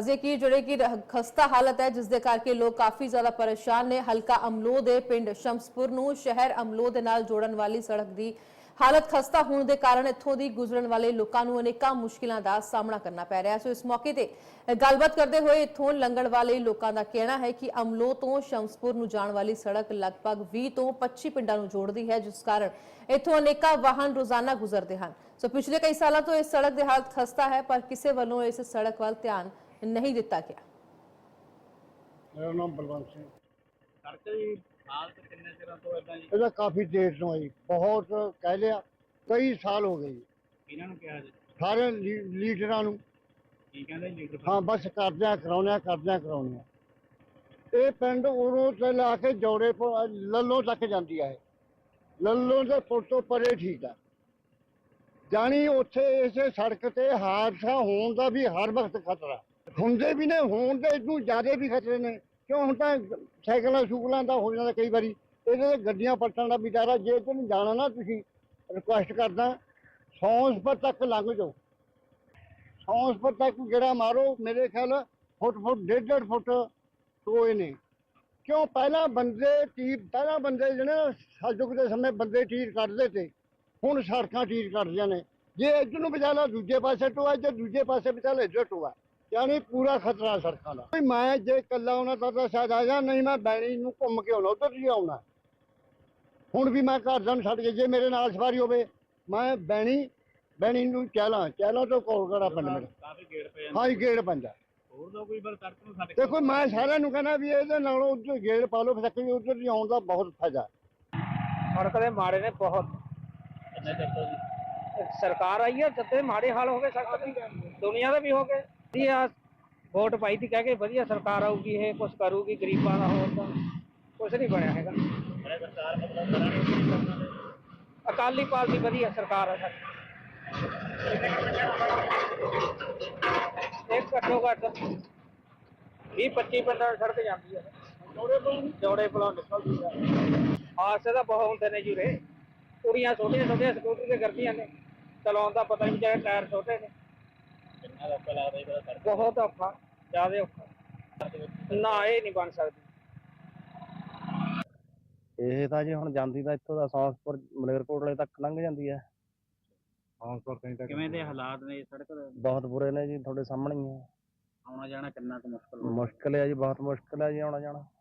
ਦੱਸਦੇ ਕਿ ਜਿਹੜੇ ਕਿ ਖਸਤਾ ਹਾਲਤ ਹੈ ਜਿਸ ਦੇ ਕਰਕੇ ਲੋਕ ਕਾਫੀ ਜ਼ਿਆਦਾ ਪਰੇਸ਼ਾਨ ਨੇ। ਹਲਕਾ ਅਮਲੋ ਦੇ ਪਿੰਡ ਸ਼ਮਸਪੁਰ ਨੂੰ ਸ਼ਹਿਰ ਅਮਲੋ ਦੇ ਨਾਲ ਜੋੜਨ ਵਾਲੀ ਸੜਕ ਦੀ ਹਾਲਤ ਖਸਤਾ ਹੋਣ ਦੇ ਕਾਰਨ ਇੱਥੋਂ ਦੀ ਗੁਜ਼ਰਨ ਵਾਲੇ ਲੋਕਾਂ ਨੂੰ ਅਨੇਕਾਂ ਮੁਸ਼ਕਿਲਾਂ ਦਾ ਸਾਹਮਣਾ ਕਰਨਾ ਪੈ ਰਿਹਾ ਸੋ ਇਸ ਮੌਕੇ ਤੇ ਗੱਲਬਾਤ ਕਰਦੇ ਹੋਏ ਇੱਥੋਂ ਲੰਘਣ ਵਾਲੇ ਲੋਕਾਂ ਦਾ ਕਹਿਣਾ ਹੈ ਕਿ ਅਮਲੋ ਤੋਂ ਸ਼ਮਸਪੁਰ ਨੂੰ ਜਾਣ ਵਾਲੀ ਸੜਕ ਲਗਭਗ 20 ਤੋਂ 25 ਪਿੰਡਾਂ ਨੂੰ ਜੋੜਦੀ ਹੈ, ਜਿਸ ਕਾਰਨ ਇੱਥੋਂ ਅਨੇਕਾਂ ਵਾਹਨ ਰੋਜ਼ਾਨਾ ਗੁਜ਼ਰਦੇ ਹਨ। ਸੋ ਪਿਛਲੇ ਕਈ ਸਾਲਾਂ ਤੋਂ ਇਸ ਸੜਕ ਦੀ ਹਾਲਤ ਖਸਤਾ ਹੈ, ਪਰ ਕਿਸੇ ਵੱਲੋਂ ਇਸ ਸੜਕ ਵੱਲ ਧਿਆਨ ਨਹੀਂ ਦਿੱਤਾ ਗਿਆ। ਮੇਰਾ ਨਾਮ ਬਲਵੰਤ ਸਿੰਘ। ਸੜਕ ਦੀ ਹਾਲਤ ਕਿੰਨੇ ਚਿਰਾਂ ਤੋਂ ਇਦਾਂ ਜੀ? ਇਹਦਾ ਕਾਫੀ ਦੇਰ ਤੋਂ ਆਈ। ਬਹੁਤ ਕਹਿ ਲਿਆ ਕਈ ਸਾਲ ਹੋ ਗਏ ਜੀ। ਇਹਨਾਂ ਨੂੰ ਕਿਹਾ ਜੀ? ਸਾਰੇ ਲੀ- ਲੀਡਰਾਂ ਨੂੰ। ਕੀ ਕਹਿੰਦੇ ਜੀ ਲੀਡਰ? ਹਾਂ ਬਸ ਕਰਦਿਆਂ ਕਰਾਉਣਿਆ ਕਰਦਿਆਂ ਕਰਾਉਣਿਆ ਇਹ ਪਿੰਡ ਉਰੋਂ ਤੇ ਲਾ ਕੇ ਜੋੜੇ ਪੋ- ਲੱਲੋ ਤੱਕ ਜਾਂਦੀ ਹੈ ਲੱਲੋ ਦੇ ਪੁਲ ਤੋਂ ਪਰੇ ਠੀਕ ਆ। ਜਾਣੀ ਉੱਥੇ ਇਸੇ ਸੜਕ ਤੇ ਹਾਦਸਾ ਹੋਣ ਦਾ ਵੀ ਹਰ ਵਕਤ ਖਤਰਾ। ਹੁੰਦੇ ਵੀ ਨੇ, ਹੋਣ ਦੇ ਇਦੋਂ ਜ਼ਿਆਦਾ ਵੀ ਖਤਰੇ ਨੇ। ਕਿਉਂ ਹੁਣ ਤਾਂ ਸਾਈਕਲਾਂ, ਸ਼ੂਕਲਾਂ ਦਾ ਹੋ ਜਾਂਦਾ ਕਈ ਵਾਰੀ। ਇਹਦੇ ਤੇ ਗੱਡੀਆਂ ਪਲਟਣ ਦਾ ਵਿਚਾਰਾ ਜੇ ਤੇ ਨਹੀਂ ਜਾਣਾ ਨਾ ਤੁਸੀਂ ਰਿਕੁਐਸਟ ਕਰਦਾ ਸੌਂਸਪੁਰ ਤੱਕ ਲੰਘ ਜਾਓ। ਸੌਂਸਪੁਰ ਤੱਕ ਜਿਹੜਾ ਮਾਰੋ, ਮੇਰੇ ਖਿਆਲ ਫੁੱਟ ਫੁੱਟ, ਡੇਢ ਡੇਢ ਫੁੱਟ ਟੋਏ ਨੇ। ਕਿਉਂ ਪਹਿਲਾਂ ਬੰਦੇ ਟੀਰ ਪਹਿਲਾਂ ਬੰਦੇ ਜਿਹੜੇ ਸਲਜੁਗ ਦੇ ਸਮੇਂ ਬੰਦੇ ਟੀਰ ਕੱਢਦੇ ਤੇ, ਹੁਣ ਸੜਕਾਂ ਟੀਰ ਕੱਢਦੀਆਂ ਨੇ। ਜੇ ਇੱਧਰ ਨੂੰ ਬਚਾ ਦੂਜੇ ਪਾਸੇ ਟੋਆ, ਜੇ ਦੂਜੇ ਪਾਸੇ ਬਚਾ ਇੱਧਰ ਟੋਆ। ਯਾਨੀ ਪੂਰਾ ਖਤਰਾ ਸੜਕਾਂ ਦਾ। ਮੈਂ ਜੇ ਇਕੱਲਾ ਆਉਣਾ ਤਾਂ ਤਾਂ ਸ਼ਾਇਦ ਆ ਜਾ ਨਹੀਂ ਮੈਂ ਬੈਣੀ ਨੂੰ ਘੁੰਮ ਕੇ ਆਉਣਾ ਉਧਰ ਹੀ ਆਉਣਾ। ਹੁਣ ਵੀ ਮੈਂ ਘਰ ਜਾਣ ਛੱਡ ਕੇ ਜੇ ਮੇਰੇ ਨਾਲ ਸਵਾਰੀ ਹੋਵੇ ਮੈਂ ਬੈਣੀ ਬੈਣੀ ਨੂੰ ਚਹਿਲਾਂ ਚਹਿਲਾਂ ਤੋਂ ਕੋਲਗੜਾ ਪਿੰਡ ਮੇਰਾ? ਕਾਫੀ ਗੇੜ ਪਏ ਜਾਂਦੇ ਹਾਂ ਗੇੜ ਪੰਜਾ ਹੋਰ ਦਾ ਕੋਈ ਬਲ ਸੜਕ ਨੂੰ ਸਾਡੇ ਦੇਖੋ ਮੈਂ ਸਾਰਿਆਂ ਨੂੰ ਕਹਿੰਦਾ ਵੀ ਇਹਦੇ ਨਾਲੋਂ ਉੱਧਰ ਗੇੜ ਪਾ ਲਓ ਫਿਰ ਕਿ ਉੱਧਰ ਦੀ ਆਉਣ ਦਾ ਬਹੁਤ ਫਾਇਦਾ। ਸੜਕ ਦੇ ਮਾੜੇ ਨੇ ਬਹੁਤ। ਸਰਕਾਰ ਆਈ ਹੈ ਜਦ ਮਾੜੇ ਹਾਲ ਹੋ ਗਏ ਸੜਕ ਦੇ ਦੁਨੀਆ ਦੇ ਵੀ ਹੋ ਗਏ। ਜੀ ਵੋਟ ਪਾਈ ਤੀ ਕਹਿ ਕੇ ਵਧੀਆ ਸਰਕਾਰ ਆਊਗੀ ਇਹ ਕੁਝ ਕਰੂਗੀ, ਗਰੀਬਾਂ ਦਾ ਹੋਰ ਤਾਂ ਕੁਝ ਨਹੀਂ ਬਣਿਆ ਹੈਗਾ। ਮੇਰੇ ਸਰਕਾਰ ਮਤਲਬ ਅਕਾਲੀ ਪਾਰਟੀ ਵਧੀਆ ਸਰਕਾਰ ਆ ਸਾਡੀ। ਇੱਕ ਘੱਟੋ ਘੱਟ 20 25 ਪਿੰਡਾਂ ਸੜਕ ਜਾਂਦੀ ਹੈ ਜੋੜੇ ਪਲੋਂ ਨਿਕਲਦੀ ਹੈ ਹਾਦਸੇ ਤਾਂ ਬਹੁਤ ਹੁੰਦੇ ਨੇ ਜੀ ਰੇ ਕੁੜੀਆਂ ਛੋਟੀਆਂ ਛੋਟੀਆਂ ਸਕੂਟਰੀ ਤੇ ਕਰਦੀਆਂ ਨੇ। ਚਲਾਉਣ ਦਾ ਪਤਾ ਨਹੀਂ ਚਾਹੇ ਟਾਇਰ ਛੋਟੇ ਨੇ। ਸੜਕ ਬਹੁਤ ਔਖਾ ਜ਼ਿਆਦਾ ਔਖਾ। ਨਾ ਇਹ ਨਹੀਂ ਬਣ ਸਕਦੀ। ਇਹ ਤਾਂ ਜੀ ਹੁਣ ਜਾਂਦੀ ਤਾਂ ਇੱਥੋਂ ਦਾ ਸੌਂਸਪੁਰ ਮਲੇਰਕੋਟਲੇ ਤੱਕ ਲੰਘ ਜਾਂਦੀ ਹੈ। ਕਿਵੇਂ ਦੇ ਹਾਲਾਤ ਨੇ ਸੜਕ ਦੇ? ਬਹੁਤ ਬੁਰੇ ਨੇ ਜੀ ਤੁਹਾਡੇ ਸਾਹਮਣੇ ਹੀ ਹੈ। ਆਉਣਾ ਜਾਣਾ ਕਿੰਨਾ ਕੁ ਮੁਸ਼ਕਲ ਮੁਸ਼ਕਲ ਹੈ ਜੀ ਬਹੁਤ ਮੁਸ਼ਕਲ ਹੈ ਜੀ ਆਉਣਾ ਜਾਣਾ।